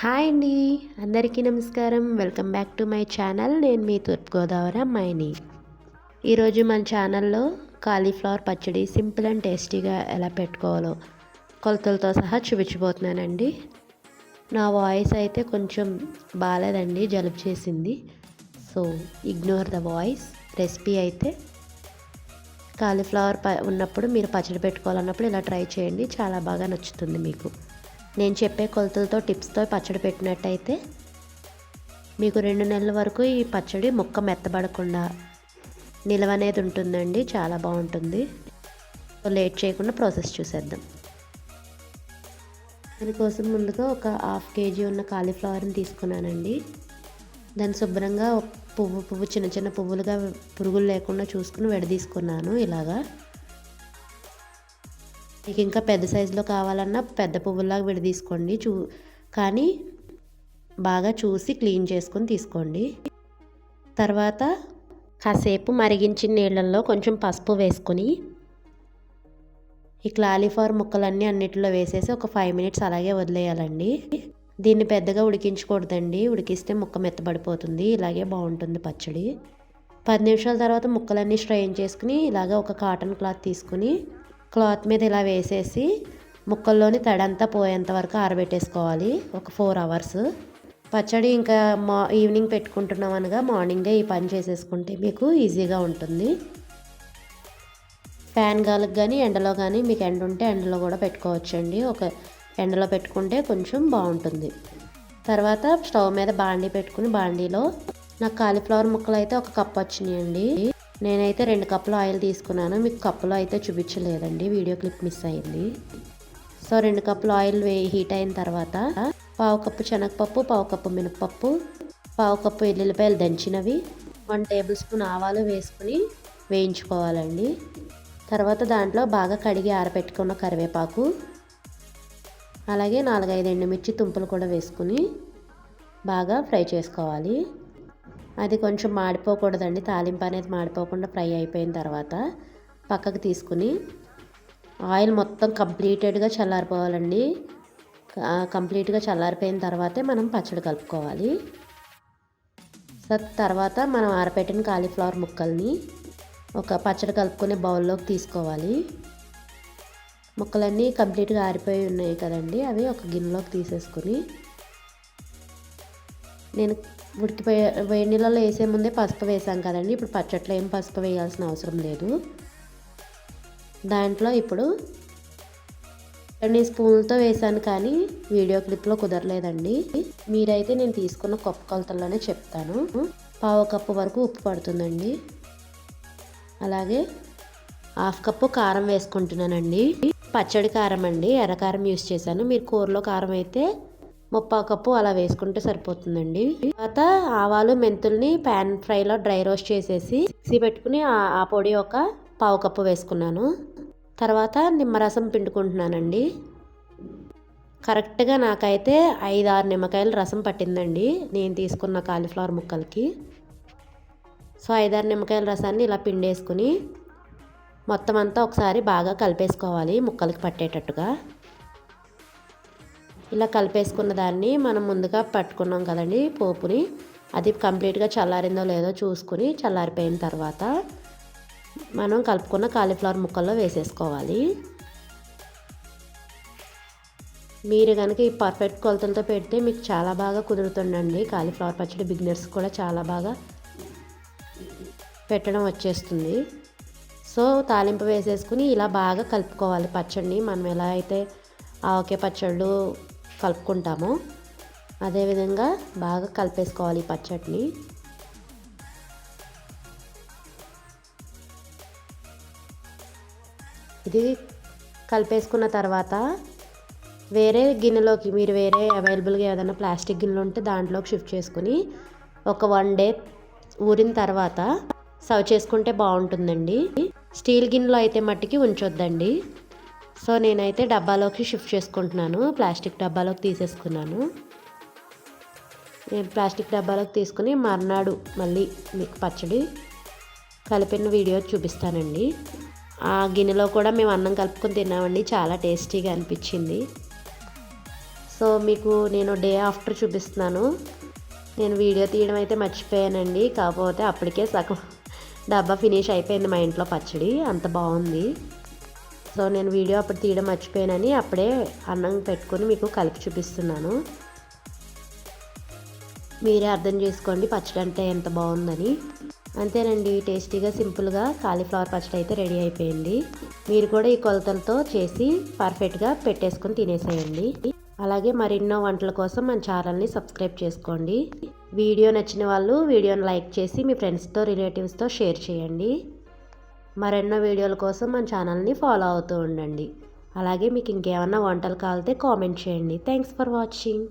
Hi అండి. అందరికీ నమస్కారం. Welcome back to my channel. నేను మీ తూర్పుగోదావరి అమ్మాయిని. ఈరోజు మన ఛానల్లో కాలీఫ్లవర్ పచ్చడి సింపుల్ అండ్ టేస్టీగా ఎలా పెట్టుకోవాలో కొలతలతో సహా చూపించబోతున్నానండి. నా వాయిస్ అయితే కొంచెం బాగాలేదండి జలుబు చేసింది. So ignore the voice. Recipe అయితే కాలీఫ్లవర్ ప ఉన్నప్పుడు మీరు పచ్చడి పెట్టుకోవాలన్నప్పుడు ఇలా ట్రై చేయండి. చాలా బాగా నచ్చుతుంది మీకు. నేను చెప్పే కొలతలతో టిప్స్తో పచ్చడి పెట్టినట్టయితే మీకు రెండు నెలల వరకు ఈ పచ్చడి ముక్క మెత్తబడకుండా నిలవ అనేది ఉంటుందండి. చాలా బాగుంటుంది. లేట్ చేయకుండా ప్రాసెస్ చూసేద్దాం. దానికోసం ముందుగా ఒక హాఫ్ కేజీ ఉన్న కాలీఫ్లవర్ని తీసుకున్నానండి. దాన్ని శుభ్రంగా పువ్వు పువ్వు చిన్న చిన్న పువ్వులుగా పురుగులు లేకుండా చూసుకుని విడదీసుకున్నాను ఇలాగా. మీకు ఇంకా పెద్ద సైజులో కావాలన్నా పెద్ద పువ్వులాగా విడదీసుకోండి. చూ కానీ బాగా చూసి క్లీన్ చేసుకొని తీసుకోండి. తర్వాత కాసేపు మరిగించిన నీళ్ళల్లో కొంచెం పసుపు వేసుకొని ఈ క్లాలిఫార్ ముక్కలన్నీ అన్నిటిలో వేసేసి ఒక ఫైవ్ మినిట్స్ అలాగే వదిలేయాలండి. దీన్ని పెద్దగా ఉడికించకూడదండి. ఉడికిస్తే ముక్క మెత్తబడిపోతుంది. ఇలాగే బాగుంటుంది పచ్చడి. పది నిమిషాల తర్వాత ముక్కలన్నీ స్ట్రైన్ చేసుకుని ఇలాగ ఒక కాటన్ క్లాత్ తీసుకుని క్లాత్ మీద ఇలా వేసేసి ముక్కల్లోని తడంతా పోయేంత వరకు ఆరబెట్టేసుకోవాలి ఒక ఫోర్ అవర్స్. పచ్చడి ఇంకా మా ఈవినింగ్ పెట్టుకుంటున్నాం అనగా మార్నింగే ఈ పని చేసేసుకుంటే మీకు ఈజీగా ఉంటుంది. ఫ్యాన్ గాలికి కానీ ఎండలో కానీ మీకు ఎండ ఉంటే ఎండలో కూడా పెట్టుకోవచ్చండి. ఒక ఎండలో పెట్టుకుంటే కొంచెం బాగుంటుంది. తర్వాత స్టవ్ మీద బాండీ పెట్టుకుని బాండీలో నాకు కాలీఫ్లవర్ ముక్కలు అయితే ఒక కప్ వచ్చినాయండి. నేనైతే రెండు కప్పులు ఆయిల్ తీసుకున్నాను. మీకు కప్పులో అయితే చూపించలేదండి. వీడియో క్లిప్ మిస్ అయింది. సో రెండు కప్పులు ఆయిల్ వే హీట్ అయిన తర్వాత పావు కప్పు శనగపప్పు పావు కప్పు మినపప్పు పావు కప్పు ఎల్లుల్లిపాయలు దంచినవి వన్ టేబుల్ స్పూన్ ఆవాలు వేసుకుని వేయించుకోవాలండి. తర్వాత దాంట్లో బాగా కడిగి ఆరబెట్టుకున్న కరివేపాకు అలాగే నాలుగైదు ఎండుమిర్చి తుంపులు కూడా వేసుకుని బాగా ఫ్రై చేసుకోవాలి. అది కొంచెం మాడిపోకూడదండి. తాలింపు అనేది మాడిపోకుండా ఫ్రై అయిపోయిన తర్వాత పక్కకు తీసుకుని ఆయిల్ మొత్తం కంప్లీటెడ్గా చల్లారిపోవాలండి. కంప్లీట్గా చల్లారిపోయిన తర్వాతే మనం పచ్చడి కలుపుకోవాలి. సో తర్వాత మనం ఆరపెట్టిన కాలీఫ్లవర్ ముక్కల్ని ఒక పచ్చడి కలుపుకునే బౌల్లోకి తీసుకోవాలి. ముక్కలన్నీ కంప్లీట్గా ఆరిపోయి ఉన్నాయి కదండి. అవి ఒక గిన్నెలోకి తీసేసుకుని నేను ఉడికిపోయే వేడి నీళ్ళలో వేసే ముందే పసుపు వేసాం కదండి. ఇప్పుడు పచ్చట్లో ఏం పసుపు వేయాల్సిన అవసరం లేదు. దాంట్లో ఇప్పుడు నేను స్పూన్లతో వేసాను కానీ వీడియో క్లిప్లో కుదరలేదండి. మీరైతే నేను తీసుకున్న కప్పు కొలతల్లోనే చెప్తాను. పావు కప్పు వరకు ఉప్పు పడుతుందండి. అలాగే హాఫ్ కప్పు కారం వేసుకుంటున్నానండి. పచ్చడి కారం అండి. ఎర్రకారం యూస్ చేశాను. మీరు కూరలో కారం అయితే ముప్పా కప్పు అలా వేసుకుంటే సరిపోతుందండి. తర్వాత ఆవాలు మెంతుల్ని ప్యాన్ ఫ్రైలో డ్రై రోస్ట్ చేసేసి మిక్సీ పెట్టుకుని ఆ పొడి ఒక పావు కప్పు వేసుకున్నాను. తర్వాత నిమ్మరసం పిండుకుంటున్నానండి. కరెక్ట్గా నాకైతే ఐదు ఆరు నిమ్మకాయల రసం పట్టిందండి నేను తీసుకున్న కాలీఫ్లవర్ ముక్కలకి. సో ఐదారు నిమ్మకాయల రసాన్ని ఇలా పిండేసుకుని మొత్తం అంతా ఒకసారి బాగా కలిపేసుకోవాలి ముక్కలకి పట్టేటట్టుగా. ఇలా కలిపేసుకున్న దాన్ని మనం ముందుగా పట్టుకున్నాం కదండి పోపుని. అది కంప్లీట్గా చల్లారిందో లేదో చూసుకుని చల్లారిపోయిన తర్వాత మనం కలుపుకున్న కాలీఫ్లవర్ ముక్కల్లో వేసేసుకోవాలి. మీరు కనుక ఈ పర్ఫెక్ట్ కొలతలతో పెడితే మీకు చాలా బాగా కుదురుతుండండి కాలీఫ్లవర్ పచ్చడి బిగినర్స్ కూడా చాలా బాగా పెట్టడం వచ్చేస్తుంది. సో తాలింపు వేసేసుకుని ఇలా బాగా కలుపుకోవాలి పచ్చడిని. మనం ఎలా అయితే ఆవకే పచ్చళ్ళు కలుపుకుంటామో. అదేవిధంగా బాగా కలిపేసుకోవాలి ఈ పచ్చడిని. ఇది కలిపేసుకున్న తర్వాత వేరే గిన్నెలోకి మీరు వేరే అవైలబుల్గా ఏదైనా ప్లాస్టిక్ గిన్నెలు ఉంటే దాంట్లోకి షిఫ్ట్ చేసుకుని ఒక వన్ డే ఊరిన తర్వాత సర్వ్ చేసుకుంటే బాగుంటుందండి. స్టీల్ గిన్నెలో అయితే మట్టికి ఉంచొద్దండి. సో నేనైతే డబ్బాలోకి షిఫ్ట్ చేసుకుంటున్నాను. ప్లాస్టిక్ డబ్బాలోకి తీసేసుకున్నాను. నేను ప్లాస్టిక్ డబ్బాలోకి తీసుకుని మర్నాడు మళ్ళీ మీకు పచ్చడి కలిపిన వీడియో చూపిస్తానండి. ఆ గిన్నెలో కూడా మేము అన్నం కలుపుకొని తిన్నామండి. చాలా టేస్టీగా అనిపించింది. సో మీకు నేను డే ఆఫ్టర్ చూపిస్తున్నాను. నేను వీడియో తీయడం అయితే మర్చిపోయానండి. కాకపోతే అప్పటికే సగం డబ్బా ఫినిష్ అయిపోయింది మా ఇంట్లో పచ్చడి. అంత బాగుంది. సో నేను వీడియో అప్పుడు తీయడం మర్చిపోయానని అప్పుడే అన్నం పెట్టుకొని మీకు కలిపి చూపిస్తున్నాను. మీరే అర్థం చేసుకోండి పచ్చడి అంటే ఎంత బాగుందని. అంతేనండి టేస్టీగా సింపుల్గా కాలీఫ్లవర్ పచ్చడి అయితే రెడీ అయిపోయింది. మీరు కూడా ఈ కొలతలతో చేసి పర్ఫెక్ట్గా పెట్టేసుకొని తినేసేయండి. అలాగే మరెన్నో వంటల కోసం మన ఛానల్ని సబ్స్క్రైబ్ చేసుకోండి. వీడియో నచ్చిన వాళ్ళు వీడియోని లైక్ చేసి మీ ఫ్రెండ్స్తో రిలేటివ్స్తో షేర్ చేయండి. మరెన్నో వీడియోల కోసం మన ఛానల్ని ఫాలో అవుతూ ఉండండి. అలాగే మీకు ఇంకేమన్నా వంటలు కావాలితే కామెంట్ చేయండి. Thanks for watching